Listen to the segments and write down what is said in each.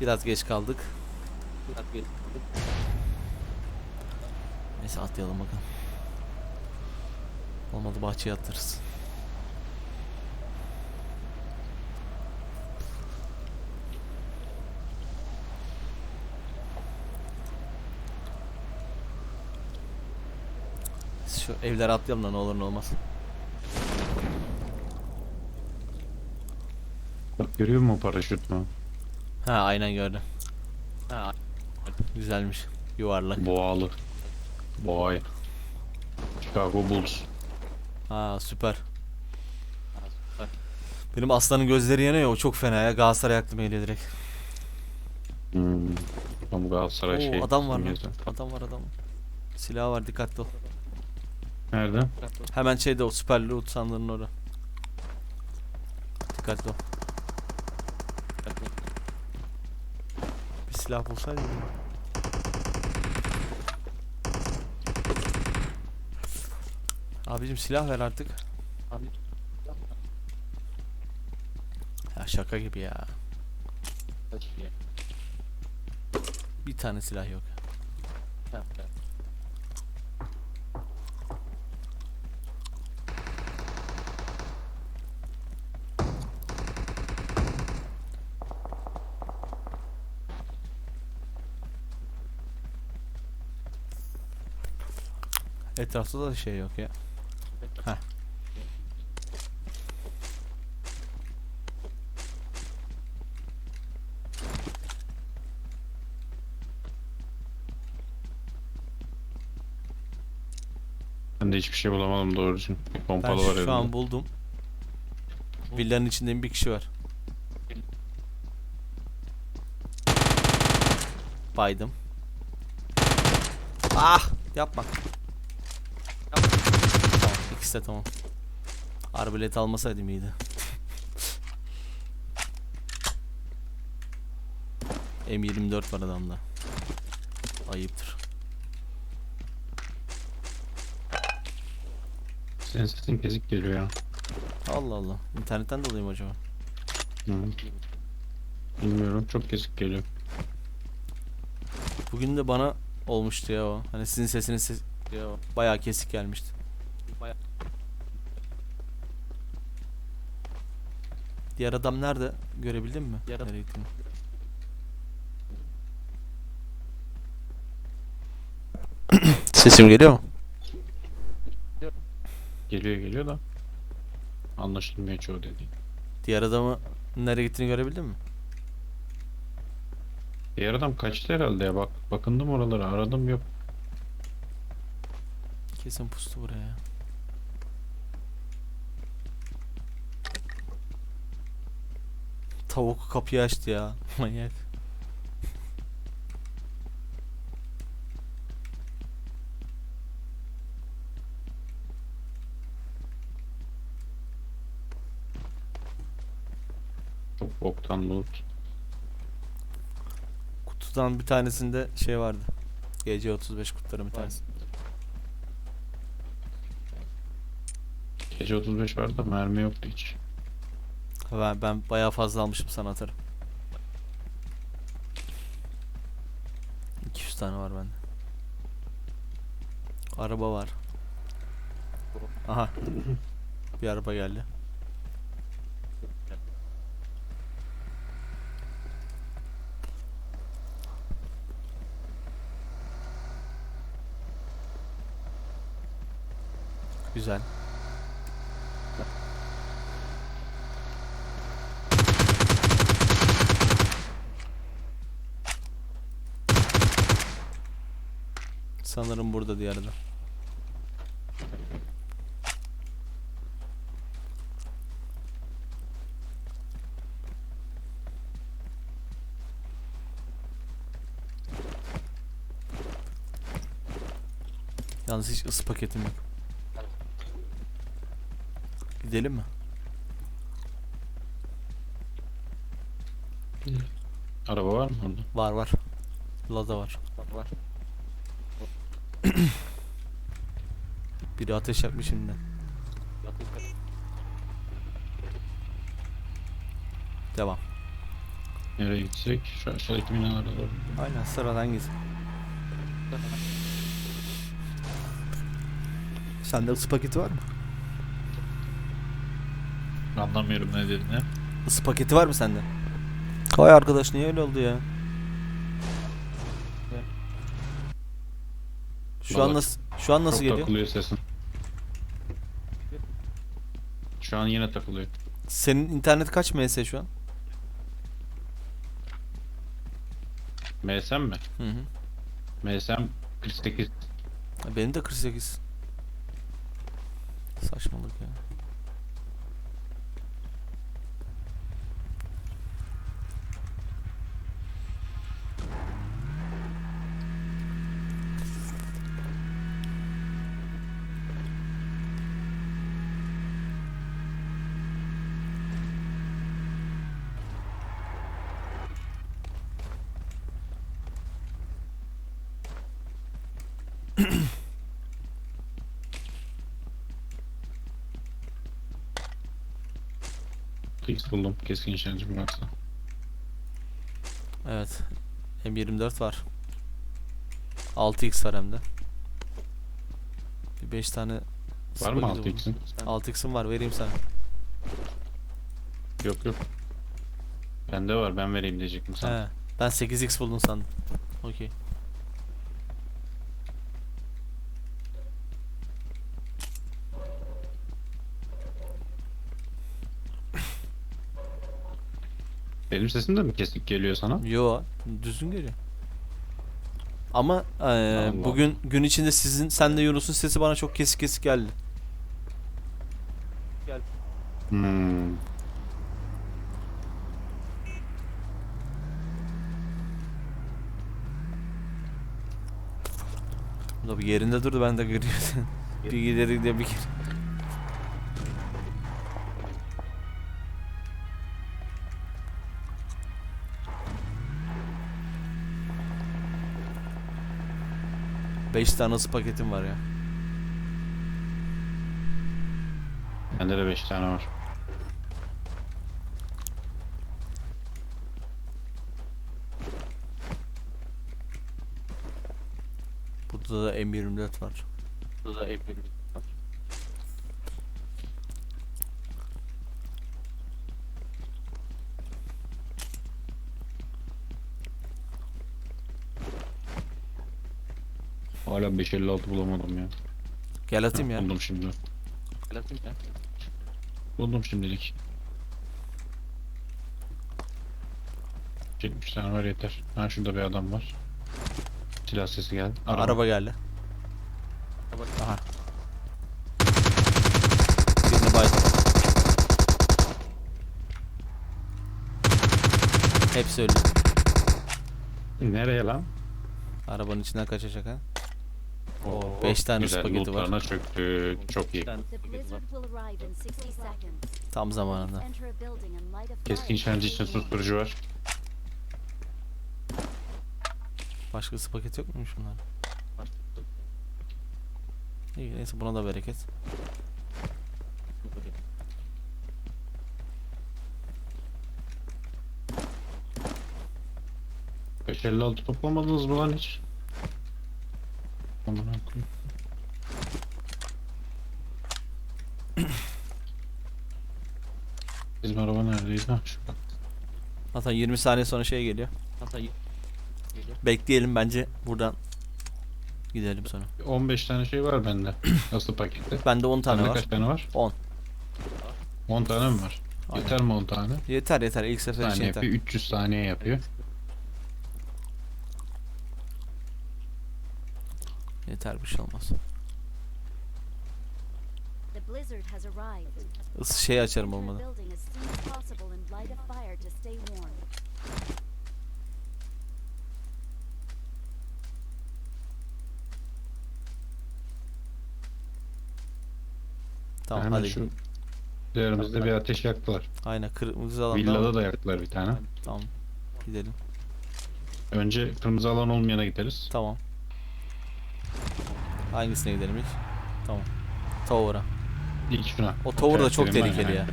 Biraz geç kaldık. Biraz geç kaldık. Neyse atlayalım bakalım. Olmadı bahçeye atlarız. Şu evlere atlayalım da ne olur ne olmaz. Bak görüyor musun paraşüt mü? Ha aynen gördüm. Ha, Güzelmiş. Yuvarlak. Boğalı. Boğay. Chicago Bulls. Ha süper. Benim aslanın gözleri yanıyor o çok fena ya. Galatasaray aklıma geliyor direkt. Hmm. Tam Galatasaray Oo, şey. adam var simgesi. Adam var adam. Silah var dikkatli ol. Nerede? Hemen şeyde o süper loot sandığının orada. Dikkatli ol. Bir silah bulsaydı. ya. Abicim silah ver artık. Abi, Ya şaka gibi ya. Bir tane silah yok. Ha, ha. Etrafta da şey yok ya. Heh. Ben de hiçbir şey bulamadım doğru düzgün. Bir Ben pompalı var şu an buldum. Villanın içinde bir kişi var. Baydım. Ah! Yapma. İkisi de tamam. Arbalet almasaydım iyiydi. M24 var adamda. Ayıptır. Senin sesin kesik geliyor ya. Allah Allah. İnternetten dolayı mı acaba? Hı. Bilmiyorum çok kesik geliyor. Bugün de bana olmuştu ya o. Hani sizin sesiniz ses Ya, bayağı kesik gelmişti. bayağı- Diğer adam nerede? Görebildin mi? Diğer adam-? Sesim geliyor mu? Geliyor geliyor da. Anlaşılmıyor çoğu dediğin. Diğer adamı nereye gittiğini görebildin mi? Diğer adam kaçtı herhalde ya bak. Bakındım oralara aradım yok. Kesin pustu buraya. Tavuk kapıyı açtı ya. Manyak. Çok boktan loot. Kutudan bir tanesinde şey vardı. GC35 kutuların bir tanesi. Gece 35 vardı da mermi yoktu hiç. Ben, ben bayağı fazla almışım sana atarım. 200 tane var bende. Araba var. Aha. Bir araba geldi. Güzel. Sanırım burada diğer adam. Yalnız hiç ısı paketim yok. Gidelim mi? Araba var mı orada? Var var. Lada var. Var, var. Biri ateş yakmış şimdiden. Yakın- Devam. Nereye gitsek? Şu aşağıdaki binalara doğru. Aynen sıradan git. Sende ısı paketi var mı? Anlamıyorum ne dediğini. Isı paketi var mı sende? Hay arkadaş niye öyle oldu ya? Şu an nasıl şu an nasıl Çok geliyor? takılıyor sesin. Şu an yine takılıyor. Senin internet kaç ms şu an? MSM mi? Hı hı. MSM 48. Benim de 48. Saçmalık ya. Buldum. Keskin nişancı varsa. Evet. M24 var. 6x var hem de. Bir 5 tane Var mı spagetti 6x'in? Ben- 6x'im var vereyim sana. Yok yok. Bende var ben vereyim diyecektim sana. He. Ben 8x buldum sandım. Okey. Benim sesim de mi kesik geliyor sana? Yo düzgün geliyor. Ama e, bugün gün içinde sizin sen de Yunus'un sesi bana çok kesik kesik geldi. Gel. Hmm. Bu da bir yerinde durdu ben de görüyorum. bir giderim de bir giderim. 5 tane ısı paketim var ya. Bende de 5 tane var. Burada da M24 var. Burada da M24. Hala 556 bulamadım ya. Gel atayım ya. Buldum şimdi. Platin ya. Buldum şimdilik. 70 tane var yeter. Ha şurada bir adam var. Silah sesi geldi. Araba, geldi. Bak, Aha. Birini baydım. Hepsi öldü. Nereye lan? Arabanın içinden kaçacak ha. Oo, 5 tane güzel, spagetti var. lootlarına çöktük. Çok iyi. bir tane The paket var. blizzard will arrive in 60 seconds. Tam zamanında. Enter a building and light a Keskin fire to için susturucu var. Başkası paket yok muymuş bunlar? İyi neyse buna da bereket. Beş elli altı toplamadınız mı lan hiç? Neredeydi? Ha şurada. Zaten 20 saniye sonra şey geliyor. Hatta y- geliyor. Bekleyelim bence buradan gidelim sonra. 15 tane şey var bende. Nasıl pakette? Bende 10 tane Sende var. kaç tane var? 10. 10 tane mi var? Aynen. Yeter mi 10 tane? Yeter yeter ilk sefer için Saniye yeter. yapıyor. 300 saniye yapıyor. Yeter bir şey olmaz. The blizzard has arrived. Isı şey açarım Enter a olmadı. building as soon as possible and light a fire to stay warm. Tamam Hemen hadi. şu üzerimizde bir ateş yaktılar. Aynen kırmızı alanda. Villada da yaktılar bir tane. Tamam. Gidelim. Önce kırmızı alan olmayana gideriz. Tamam. Hangisine gidelim ilk? Tamam. Tower'a. İlk şuna. O tower da çok tehlikeli ya.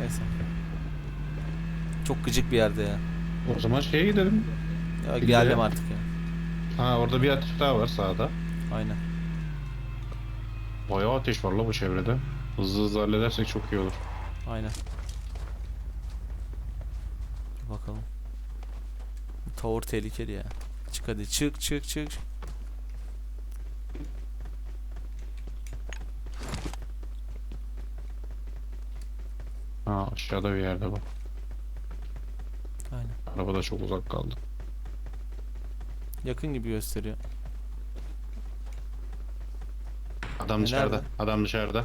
Neyse. Çok gıcık bir yerde ya. O zaman şeye gidelim. Ya Villaya. geldim artık ya. Ha orada bir ateş daha var sağda. Aynen. Bayağı ateş var la bu çevrede. Hızlı hızlı halledersek çok iyi olur. Aynen. Bakalım. Tower tehlikeli ya. Çık hadi çık çık çık. Ha aşağıda bir yerde bak. Aynen. Araba da çok uzak kaldı. Yakın gibi gösteriyor. Adam E, dışarıda. nerede? Adam dışarıda.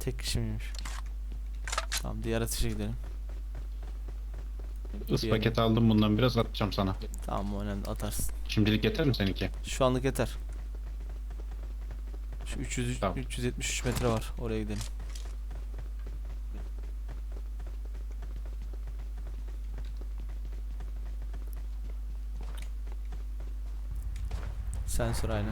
Tek kişi miymiş? Tamam diğer ateşe gidelim. Is paket aldım bundan biraz atacağım sana. Tamam o önemli atarsın. Şimdilik yeter mi seninki? Şu anlık yeter. Şu 300 Tamam. 373 metre var. Oraya gidelim. Sensör aynı.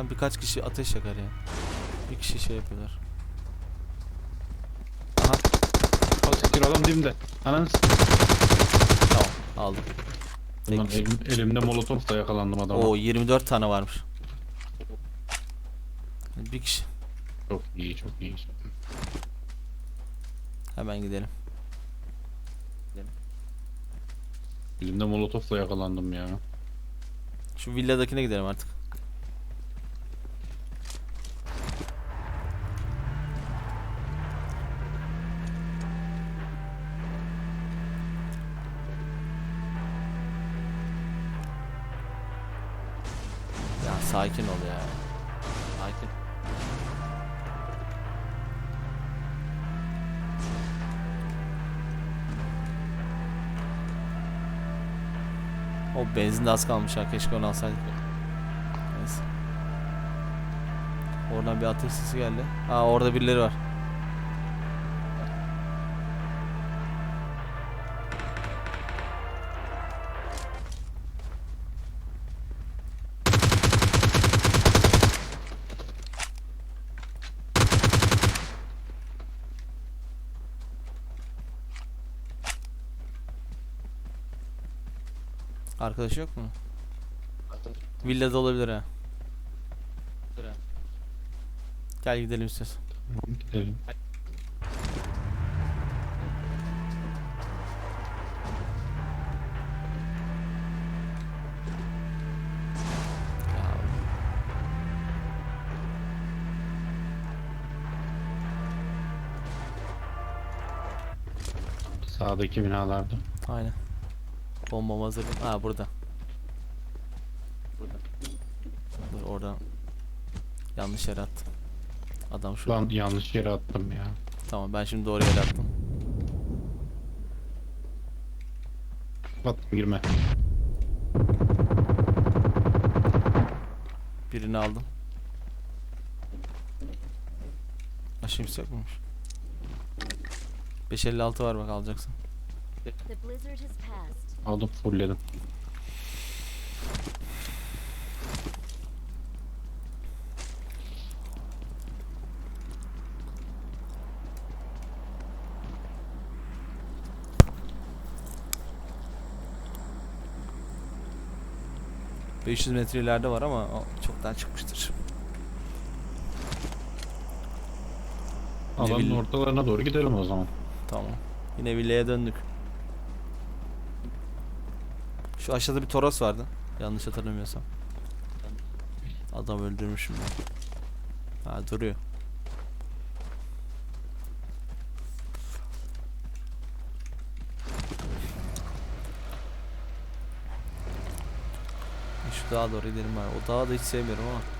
İnsan birkaç kişi ateş yakar ya. Bir kişi şey yapıyorlar. Aha Al siktir adam dibimde. Ananı s- tamam aldım. Tek Ulan kişi. elim, elimde molotofla yakalandım adama. Oo 24 tane varmış. Bir kişi. Çok iyi çok iyi. Hemen gidelim. Elimde molotofla yakalandım ya. Şu villadakine gidelim artık. Benzin de az kalmış ha keşke onu alsaydık. Neyse. Oradan bir ateş sesi geldi. Ha orada birileri var. Arkadaşı yok mu? Villada olabilir ha. Gel gidelim istiyorsan. Tamam gidelim. Sağdaki binalarda. aynen. Bombam hazır. Ha burada. Burada. Dur oradan. Yanlış yere attım. Adam şu. Lan yanlış yere attım ya. Tamam ben şimdi doğru yere attım. Attım girme. Birini aldım. Kimse yok muymuş? 556 var bak alacaksın. The blizzard has passed. Aldım fullledim. Cık, 500 metre ileride var ama o çoktan çıkmıştır. Alanın ortalarına doğru gidelim o zaman. Tamam. Yine villaya döndük. Şu aşağıda bir toros vardı. Yanlış hatırlamıyorsam. Adam öldürmüşüm ben. Ha duruyor. E, Şu dağa doğru gidelim var. O dağı da hiç sevmiyorum ama.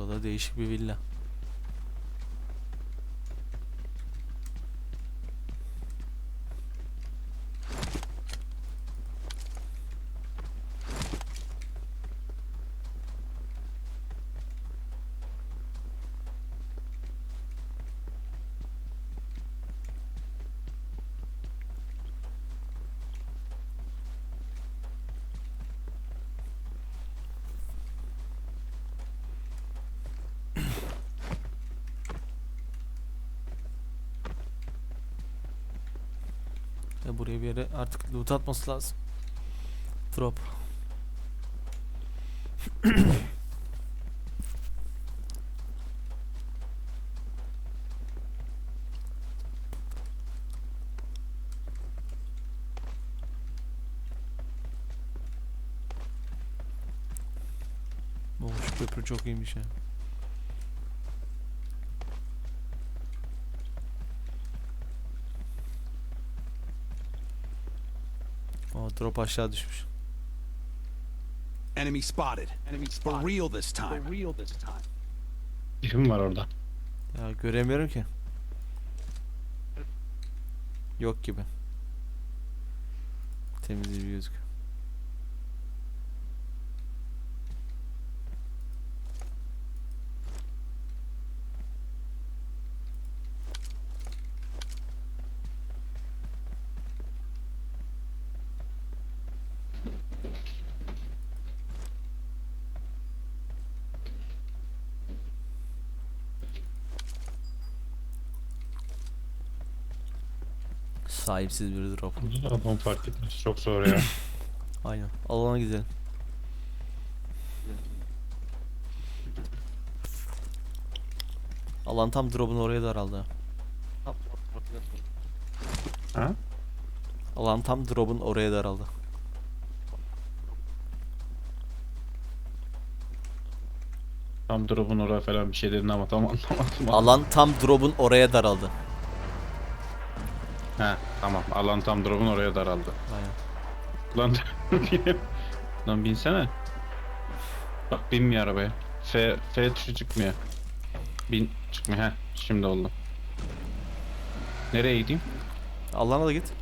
Burada değişik bir villa. Ya buraya bir yere artık loot atması lazım. Drop. Şu köprü çok iyiymiş ya. O drop aşağı düşmüş. Enemy spotted. Enemy spotted. For real this time. For real this time. Kim var orada? Ya göremiyorum ki. Yok gibi. Temiz bir gözüküyor. Sahipsiz bir drop. Da adam fark etmez. Çok zor ya. Aynen. Alana gidelim. Alan tam drop'un oraya ortada dur. ha? Alan tam drop'un oraya daraldı. Tam drop'un oraya falan bir şey dedin ama tam anlamadım. Alan tam drop'un oraya daraldı. He tamam. Alan tam drop'un oraya daraldı. Aynen. Lan Lan binsene. Bak binmiyor arabaya. F, F tuşu çıkmıyor. Bin çıkmıyor. Heh şimdi oldu. Nereye gideyim? Alana da git.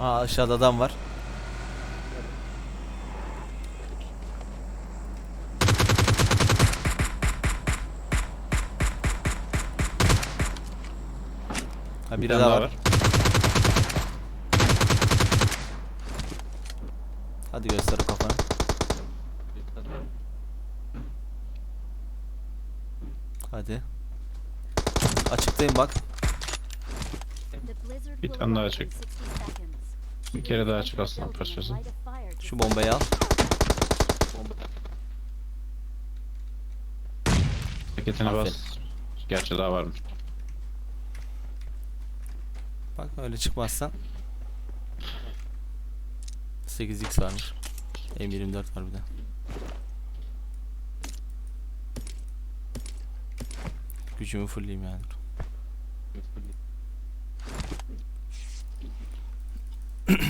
Aa aşağıda adam var. Bir tane daha daha var. Hadi göster kafanı. Hadi. Açıktayım bak. Bir tane daha arrive çek. in 60 seconds. Bir kere daha Enter çık the aslan parçası. Şu bombayı al. Paketine bas. Gerçi daha varmış. Bak öyle çıkmazsan 8x varmış. M24 var bir de. Gücümü fullleyeyim yani.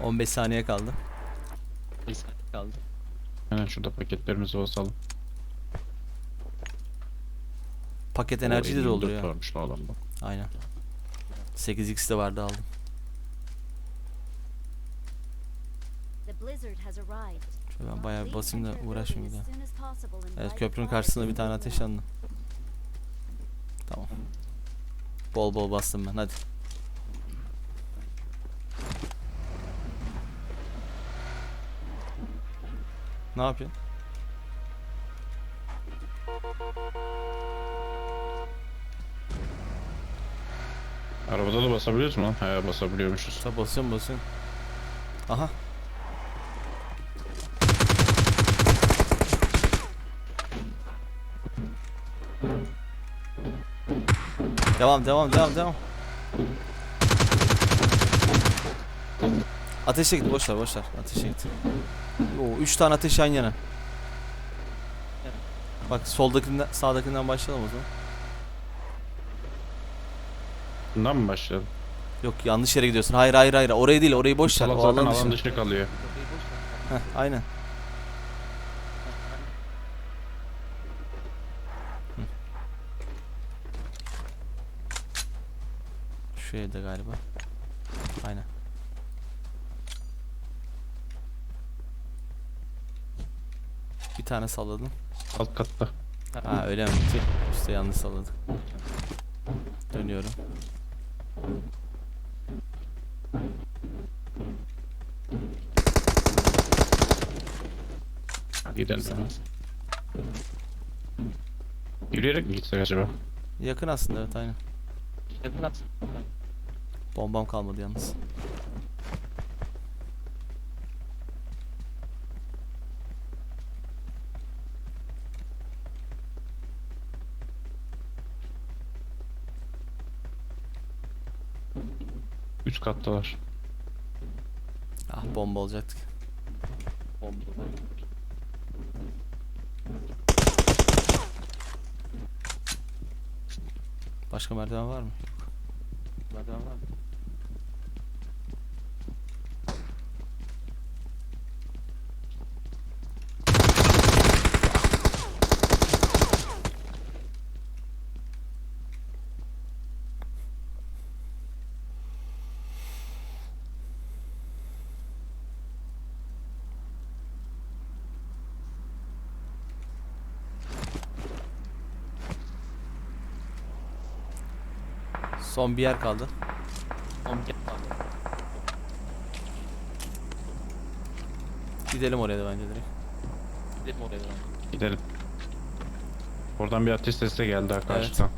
...15 saniye kaldı. Bir saniye kaldı. Hemen şurada paketlerimizi basalım. Paket enerji de 54 dolduruyor. varmış adamda. Aynen. 8x de vardı aldım. Şöyle ben bayağı bir basayım da uğraşmayayım bir daha. Evet köprünün karşısında bir tane ateş yandı. Tamam. Bol bol bastım ben hadi. Ne yapıyorsun? Arabada da basabiliyoruz mu lan? He basabiliyormuşuz. Sen basıyorum basıyorum. Aha. Devam devam devam devam. Ateşe git boş ver boş ver. Ateşe git. Oo 3 tane ateş yan yana. Evet. Bak soldakinden sağdakinden başlayalım o zaman. Bundan mı başlayalım? Yok yanlış yere gidiyorsun. Hayır hayır hayır. Orayı değil orayı boş ver. Salak O zaten alan alan dışı kalıyor. Heh, aynen. Şu evde galiba. Aynen. Tane salladım. Alt katta. Ha öyle mi? Tüh, İşte yanlış salladım. Dönüyorum. Gidelim. Yürüyerek mi gitsek acaba? Yakın aslında evet aynen. Yakın at. Bombam kalmadı yalnız. Kattalar. Ah bomba olacaktık. Bomba. Başka merdiven var mı? Merdiven var mı? Son bir yer kaldı. Bomba kaldı. Gidelim oraya da bence direkt. Gidelim oraya da. Gidelim. Oradan bir ateş sesi de geldi karşıdan.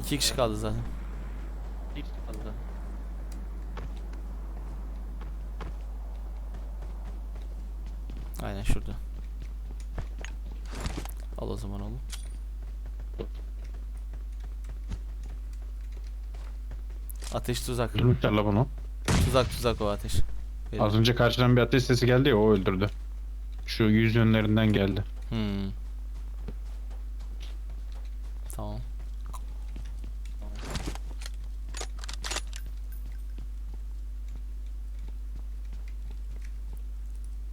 İki kişi kaldı zaten. Bir kaldı. Aynen şurada. Al o zaman oğlum. Ateş tuzak. Öldürmüşler la bunu. Tuzak tuzak o ateş. Benim. Az önce karşıdan bir ateş sesi geldi ya o öldürdü. Şu yüz yönlerinden geldi. Hmm. Tamam.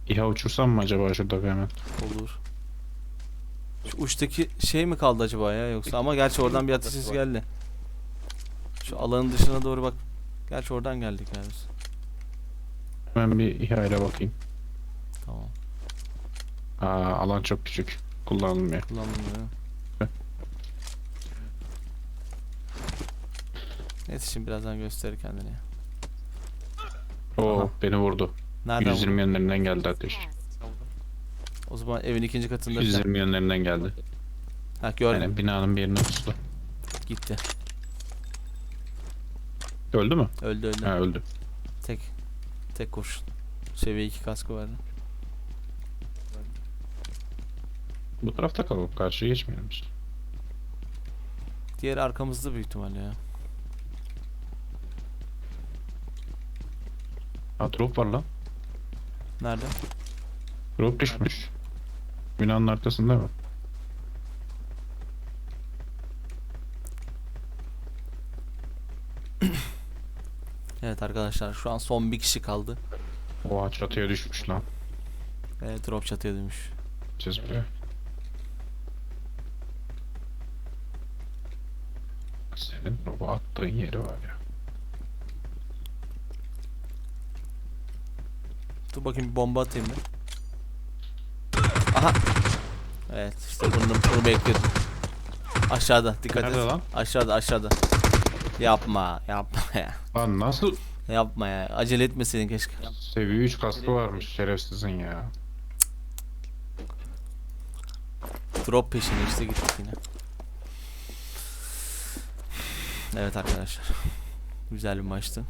İHA uçursam mı acaba şurada hemen? Olur. Şu uçtaki şey mi kaldı acaba ya yoksa ama gerçi oradan bir ateş sesi geldi. Şu alanın dışına doğru bak. Gerçi oradan geldik yani biz. Hemen bir İHA ile bakayım. Tamam. Aa alan çok küçük. Kullanılmıyor. Kullanılmıyor. Heh. Neyse şimdi birazdan gösterir kendini. Oo Aha. beni vurdu. Nereden 120 vurdu? yönlerinden geldi ateş. O zaman evin ikinci katında falan. 120 yönlerinden geldi. Ha gördüm. Yani binanın bir yerine tuttu. Gitti. Öldü mü? Öldü öldü. Ha öldü. Tek. Tek kurşun. Seviye 2 kaskı vardı. Bu tarafta kalalım. Karşıya geçmeyelim biz. Diğeri arkamızda büyük ihtimalle ya. Ha drop var lan. Nerede? Drop düşmüş. Binanın arkasında mı? Evet arkadaşlar şu an son bir kişi kaldı. Oha çatıya düşmüş lan. Evet drop çatıya dönmüş. Gideceğiz buraya. Senin drop'u attığın yeri var ya. Dur bakayım bir bomba atayım bir. Aha. Evet işte bunu, bunu bekliyordum. Aşağıda dikkat Nerede et. lan? Aşağıda aşağıda. Yapma yapma ya. Lan nasıl Yapma ya. Acele etmeseydin keşke. seviye 3 kaskı varmış şerefsizin ya. Drop peşine işte gittik yine. Evet arkadaşlar. Güzel bir maçtı.